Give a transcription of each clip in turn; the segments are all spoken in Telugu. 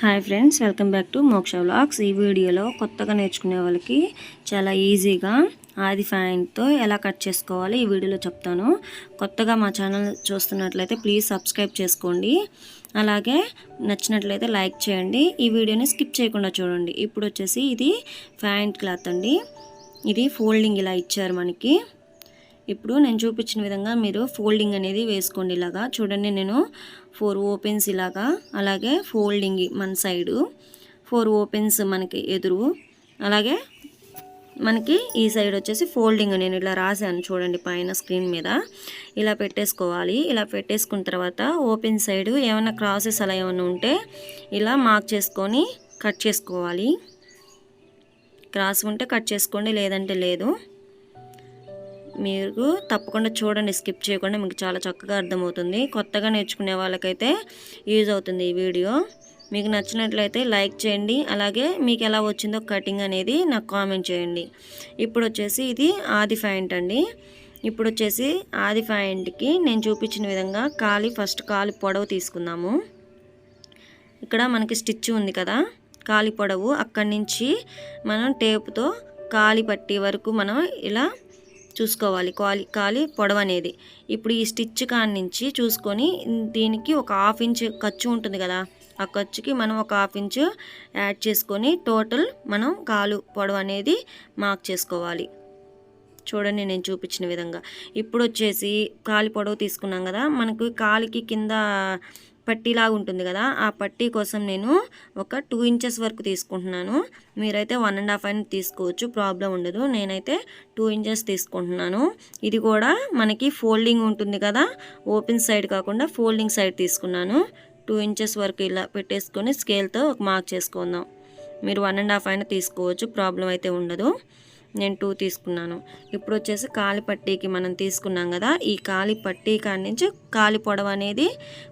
Hi friends welcome back to Moksha vlogs. ఈ వీడియోలో కొత్తగా నేర్చుకునే వాళ్ళకి చాలా ఈజీగా ఆది ఫ్యాంట్తో ఎలా కట్ చేసుకోవాలి ఈ వీడియోలో చెప్తాను. కొత్తగా మా ఛానల్ చూస్తున్నట్లయితే ప్లీజ్ సబ్స్క్రైబ్ చేసుకోండి. అలాగే నచ్చినట్లయితే లైక్ చేయండి. ఈ వీడియోని స్కిప్ చేయకుండా చూడండి. ఇప్పుడు వచ్చేసి ఇది ఫ్యాంట్ క్లాత్ అండి. ఇది ఫోల్డింగ్ ఇలా ఇచ్చారు మనకి. ఇప్పుడు నేను చూపించిన విధంగా మీరు ఫోల్డింగ్ అనేది వేసుకోండి ఇలాగా. చూడండి నేను ఫోర్ ఓపెన్స్ ఇలాగా అలాగే ఫోల్డింగ్ మన సైడు. ఫోర్ ఓపెన్స్ మనకి ఎదురు. అలాగే మనకి ఈ సైడ్ వచ్చేసి ఫోల్డింగ్ నేను ఇలా రాశాను చూడండి పైన స్క్రీన్ మీద. ఇలా పెట్టేసుకోవాలి. ఇలా పెట్టేసుకున్న తర్వాత ఓపెన్ సైడ్ ఏమైనా క్రాసెస్ అలా ఏమైనా ఉంటే ఇలా మార్క్ చేసుకొని కట్ చేసుకోవాలి. క్రాస్ ఉంటే కట్ చేసుకోండి లేదంటే లేదు. మీరు తప్పకుండా చూడండి స్కిప్ చేయకుండా మీకు చాలా చక్కగా అర్థమవుతుంది. కొత్తగా నేర్చుకునే వాళ్ళకైతే యూజ్ అవుతుంది ఈ వీడియో. మీకు నచ్చినట్లయితే లైక్ చేయండి అలాగే మీకు ఎలా వచ్చిందో కటింగ్ అనేది నాకు కామెంట్ చేయండి. ఇప్పుడు వచ్చేసి ఇది ఆది ఫ్యాంట్ అండి. ఇప్పుడు వచ్చేసి ఆది ఫ్యాంట్కి నేను చూపించిన విధంగా కాలి ఫస్ట్ కాలి పొడవు తీసుకుందాము. ఇక్కడ మనకి స్టిచ్ ఉంది కదా కాలి పొడవు. అక్కడి నుంచి మనం టేపుతో కాలి పట్టి వరకు మనం ఇలా చూసుకోవాలి. కాలి కాలి పొడవు అనేది. ఇప్పుడు ఈ స్టిచ్ కాడి నుంచి చూసుకొని దీనికి ఒక హాఫ్ ఇంచ్ ఖర్చు ఉంటుంది కదా. ఆ ఖర్చుకి మనం ఒక హాఫ్ ఇంచ్ యాడ్ చేసుకొని టోటల్ మనం కాలు పొడవు అనేది మార్క్ చేసుకోవాలి. చూడండి నేను చూపించిన విధంగా. ఇప్పుడు వచ్చేసి కాలి పొడవు తీసుకున్నాం కదా. మనకు కాలికి కింద పట్టీలాగా ఉంటుంది కదా ఆ పట్టీ కోసం నేను ఒక టూ ఇంచెస్ వరకు తీసుకుంటున్నాను. మీరైతే వన్ అండ్ హాఫ్ అయిన తీసుకోవచ్చు ప్రాబ్లం ఉండదు. నేనైతే టూ ఇంచెస్ తీసుకుంటున్నాను. ఇది కూడా మనకి ఫోల్డింగ్ ఉంటుంది కదా ఓపెన్ సైడ్ కాకుండా ఫోల్డింగ్ సైడ్ తీసుకున్నాను. టూ ఇంచెస్ వరకు ఇలా పెట్టేసుకొని స్కేల్తో ఒక మార్క్ చేసుకుందాం. మీరు వన్ అండ్ హాఫ్ అయినా తీసుకోవచ్చు ప్రాబ్లం అయితే ఉండదు. నేను టూ తీసుకున్నాను. ఇప్పుడు వచ్చేసి కాలి పట్టీకి మనం తీసుకున్నాం కదా ఈ కాలి పట్టీ కాడి నుంచి కాలి పొడవు అనేది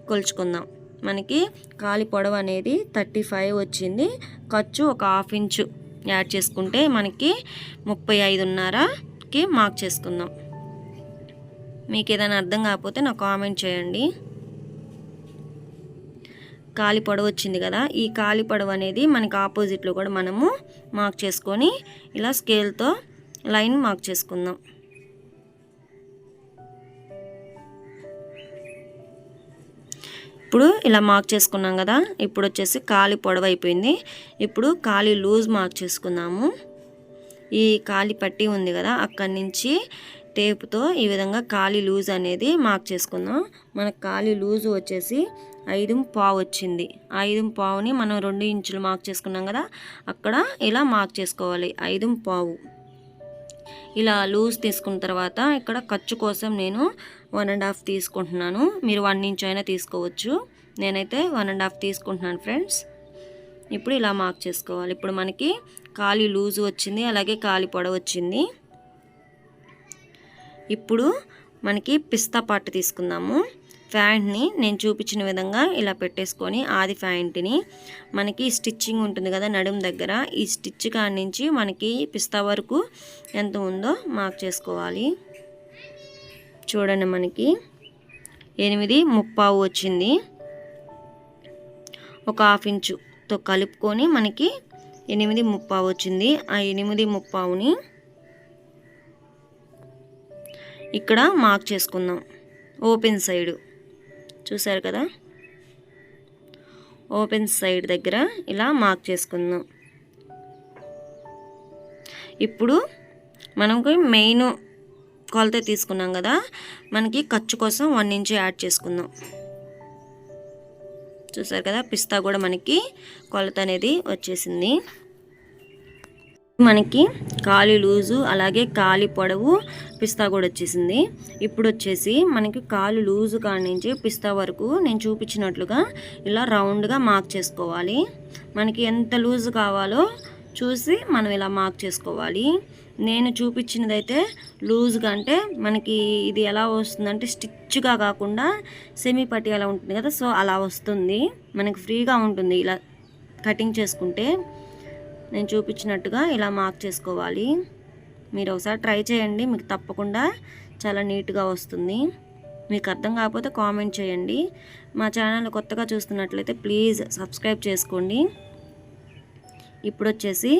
కొలుచుకుందాం. మనకి కాలి పొడవు అనేది థర్టీ ఫైవ్ వచ్చింది. ఖర్చు ఒక హాఫ్ ఇంచు యాడ్ చేసుకుంటే మనకి ముప్పై ఐదున్నరకి మార్క్ చేసుకుందాం. మీకు ఏదైనా అర్థం కాకపోతే నాకు కామెంట్ చేయండి. కాలి పొడవు వచ్చింది కదా ఈ కాలి పొడవు అనేది మనకి ఆపోజిట్లో కూడా మనము మార్క్ చేసుకొని ఇలా స్కేల్తో లైన్ మార్క్ చేసుకుందాం. ఇప్పుడు ఇలా మార్క్ చేసుకున్నాం కదా ఇప్పుడు వచ్చేసి కాలి పొడవు అయిపోయింది. ఇప్పుడు కాలి లూజ్ మార్క్ చేసుకున్నాము ఈ కాలి పట్టి ఉంది కదా అక్కడి నుంచి టేప్తో ఈ విధంగా కాలి లూజ్ అనేది మార్క్ చేసుకుందాం. మనకు కాలి లూజ్ వచ్చేసి ఐదు పావు వచ్చింది. ఐదు పావుని మనం రెండు ఇంచులు మార్క్ చేసుకున్నాం కదా అక్కడ ఇలా మార్క్ చేసుకోవాలి. ఐదు పావు. ఇలా లూజ్ తీసుకున్న తర్వాత ఇక్కడ ఖర్చు కోసం నేను వన్ అండ్ హాఫ్ తీసుకుంటున్నాను. మీరు వన్ ఇంచ్ అయినా తీసుకోవచ్చు. నేనైతే వన్ అండ్ హాఫ్ తీసుకుంటున్నాను ఫ్రెండ్స్. ఇప్పుడు ఇలా మార్క్ చేసుకోవాలి. ఇప్పుడు మనకి ఖాళీ లూజు వచ్చింది అలాగే ఖాళీ పొడవ వచ్చింది. ఇప్పుడు మనకి పిస్తా పాటు తీసుకుందాము. ఫ్యాంట్ని నేను చూపించిన విధంగా ఇలా పెట్టేసుకొని ఆది ఫ్యాంట్ని మనకి స్టిచ్చింగ్ ఉంటుంది కదా నడుము దగ్గర. ఈ స్టిచ్ కాడి నుంచి మనకి పిస్తా వరకు ఎంత ఉందో మార్క్ చేసుకోవాలి. చూడండి మనకి. ఎనిమిది ముప్పావు వచ్చింది. ఒక హాఫ్ ఇంచుతో కలుపుకొని మనకి ఎనిమిది ముప్పావు వచ్చింది. ఆ ఎనిమిది ముప్పావుని ఇక్కడ మార్క్ చేసుకుందాం. Open side. చూసారు కదా? ఓపెన్ సైడ్ దగ్గర ఇలా మార్క్ చేసుకుందాం. ఇప్పుడు మనకు మెయిన్ కొలత తీసుకున్నాం కదా మనకి ఖర్చు కోసం వన్ ఇంచ్ యాడ్ చేసుకుందాం. చూసారు కదా? పిస్తా కూడా మనకి కొలత అనేది వచ్చేసింది. మనకి కాలి లూజు అలాగే కాలి పొడవు పిస్తా కూడా వచ్చేసింది. ఇప్పుడు వచ్చేసి మనకి కాలు లూజు కాడి నుంచి పిస్తా వరకు నేను చూపించినట్లుగా ఇలా రౌండ్గా మార్క్ చేసుకోవాలి. మనకి ఎంత లూజు కావాలో చూసి మనం ఇలా మార్క్ చేసుకోవాలి. నేను చూపించినదైతే లూజ్గా అంటే మనకి ఇది ఎలా వస్తుందంటే స్టిచ్గా కాకుండా సెమీ పట్టి అలా ఉంటుంది కదా సో అలా వస్తుంది. మనకి ఫ్రీగా ఉంటుంది ఇలా కటింగ్ చేసుకుంటే. నేను చూపించినట్టుగా ఇలా మార్క్ చేసుకోవాలి. మీరు ఒకసారి ట్రై చేయండి. మీకు తప్పకుండా చాలా నీట్గా వస్తుంది. మీకు అర్థం కాకపోతే కామెంట్ చేయండి. మా ఛానల్ కొత్తగా చూస్తున్నట్లయితే ప్లీజ్ సబ్స్క్రైబ్ చేసుకోండి. ఇప్పుడు వచ్చేసి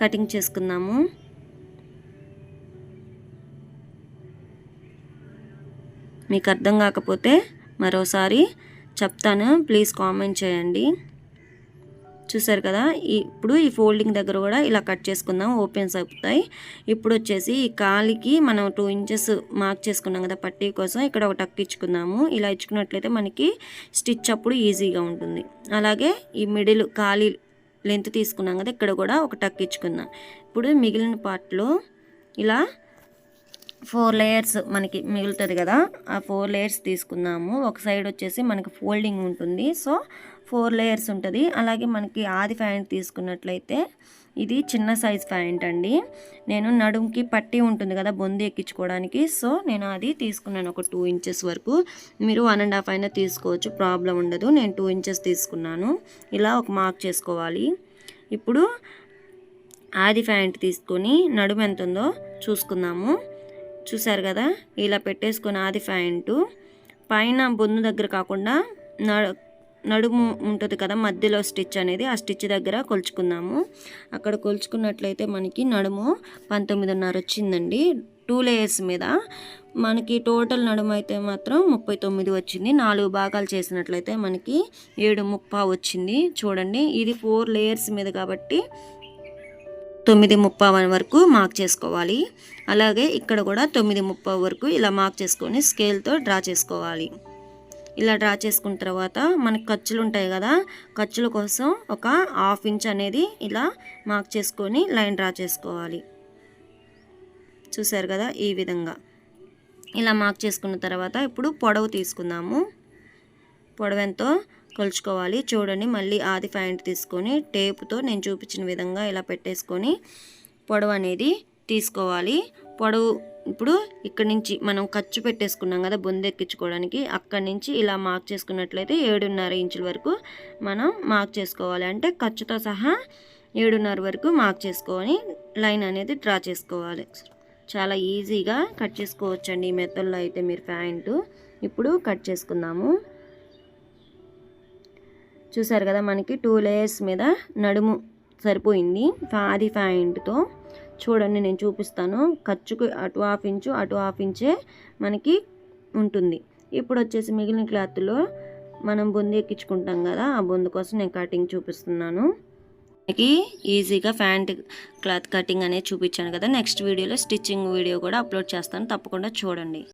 కటింగ్ చేసుకుందాము. మీకు అర్థం కాకపోతే మరోసారి చెప్తాను. ప్లీజ్ కామెంట్ చేయండి. చూసారు కదా? ఇప్పుడు ఈ ఫోల్డింగ్ దగ్గర కూడా ఇలా కట్ చేసుకుందాం. ఓపెన్స్ అవుతాయి. ఇప్పుడు వచ్చేసి ఈ కాలికి మనం టూ ఇంచెస్ మార్క్ చేసుకున్నాం కదా పట్టీ కోసం. ఇక్కడ ఒక టక్ ఇచ్చుకుందాము. ఇలా ఇచ్చుకున్నట్లయితే మనకి స్టిచ్ అప్పుడు ఈజీగా ఉంటుంది. అలాగే ఈ మిడిల్ కాలి లెంత్ తీసుకున్నాం కదా ఇక్కడ కూడా ఒక టక్ ఇచ్చుకుందాం. ఇప్పుడు మిగిలిన పార్ట్లో ఇలా ఫోర్ లేయర్స్ మనకి మిగులుతుంది కదా. ఆ ఫోర్ లేయర్స్ తీసుకుందాము. ఒక సైడ్ వచ్చేసి మనకి ఫోల్డింగ్ ఉంటుంది. సో ఫోర్ లేయర్స్ ఉంటుంది. అలాగే మనకి ఆది ప్యాంట్ తీసుకున్నట్లయితే ఇది చిన్న సైజ్ ప్యాంట్ అండి. నేను నడుముకి పట్టి ఉంటుంది కదా బొంది ఎక్కించుకోవడానికి. సో నేను అది తీసుకున్నాను ఒక టూ ఇంచెస్ వరకు. మీరు వన్ అండ్ హాఫ్ అయినా తీసుకోవచ్చు. ప్రాబ్లం ఉండదు. నేను టూ ఇంచెస్ తీసుకున్నాను. ఇలా ఒక మార్క్ చేసుకోవాలి. ఇప్పుడు ఆది ప్యాంట్ తీసుకొని నడుము ఎంత ఉందో చూసుకుందాము. చూసారు కదా? ఇలా పెట్టేసుకుని ఆది ప్యాంటు పైన బొందు దగ్గర కాకుండా నడుము ఉంటుంది కదా మధ్యలో స్టిచ్ అనేది ఆ స్టిచ్ దగ్గర కొలుచుకుందాము. అక్కడ కొలుచుకున్నట్లయితే మనకి నడుము పంతొమ్మిదిన్నర వచ్చిందండి. టూ లేయర్స్ మీద. మనకి టోటల్ నడుము అయితే మాత్రం ముప్పై తొమ్మిది వచ్చింది. నాలుగు భాగాలు చేసినట్లయితే మనకి ఏడు ముప్పా వచ్చింది. చూడండి ఇది ఫోర్ లేయర్స్ మీద కాబట్టి తొమ్మిది ముప్పై వరకు మార్క్ చేసుకోవాలి. అలాగే ఇక్కడ కూడా తొమ్మిది ముప్పై వరకు ఇలా మార్క్ చేసుకొని స్కేల్తో డ్రా చేసుకోవాలి. ఇలా డ్రా చేసుకున్న తర్వాత మనకు ఖర్చులు ఉంటాయి కదా ఖర్చుల కోసం ఒక హాఫ్ ఇంచ్ అనేది ఇలా మార్క్ చేసుకొని లైన్ డ్రా చేసుకోవాలి. చూసారు కదా ఈ విధంగా. ఇలా మార్క్ చేసుకున్న తర్వాత ఇప్పుడు పొడవు తీసుకుందాము. పొడవెంతో కొలుచుకోవాలి. చూడండి మళ్ళీ ఆది ప్యాంట్ తీసుకొని టేపుతో నేను చూపించిన విధంగా ఇలా పెట్టేసుకొని పొడవు అనేది తీసుకోవాలి. పొడవు ఇప్పుడు ఇక్కడ నుంచి మనం ఖర్చు పెట్టేసుకున్నాం కదా బొందెక్కించుకోవడానికి అక్కడి నుంచి ఇలా మార్క్ చేసుకున్నట్లయితే ఏడున్నర ఇంచుల వరకు మనం మార్క్ చేసుకోవాలి. అంటే ఖర్చుతో సహా ఏడున్నర వరకు మార్క్ చేసుకొని లైన్ అనేది డ్రా చేసుకోవాలి. చాలా ఈజీగా కట్ చేసుకోవచ్చండి ఈ మెత్తల్లో అయితే మీరు ప్యాంటు. ఇప్పుడు కట్ చేసుకుందాము. చూసారు కదా మనకి టూ లేయర్స్ మీద నడుము సరిపోయింది. అది ప్యాంట్తో చూడండి నేను చూపిస్తాను. ఖర్చుకు అటు హాఫ్ ఇంచు అటు హాఫ్ ఇంచే మనకి ఉంటుంది. ఇప్పుడు వచ్చేసి మిగిలిన క్లాత్లో మనం బొందు ఎక్కించుకుంటాం కదా ఆ బొందు కోసం నేను కటింగ్ చూపిస్తున్నాను. మనకి ఈజీగా ప్యాంట్ క్లాత్ కటింగ్ అనేది చూపించాను కదా. నెక్స్ట్ వీడియోలో స్టిచ్చింగ్ వీడియో కూడా అప్లోడ్ చేస్తాను. తప్పకుండా చూడండి.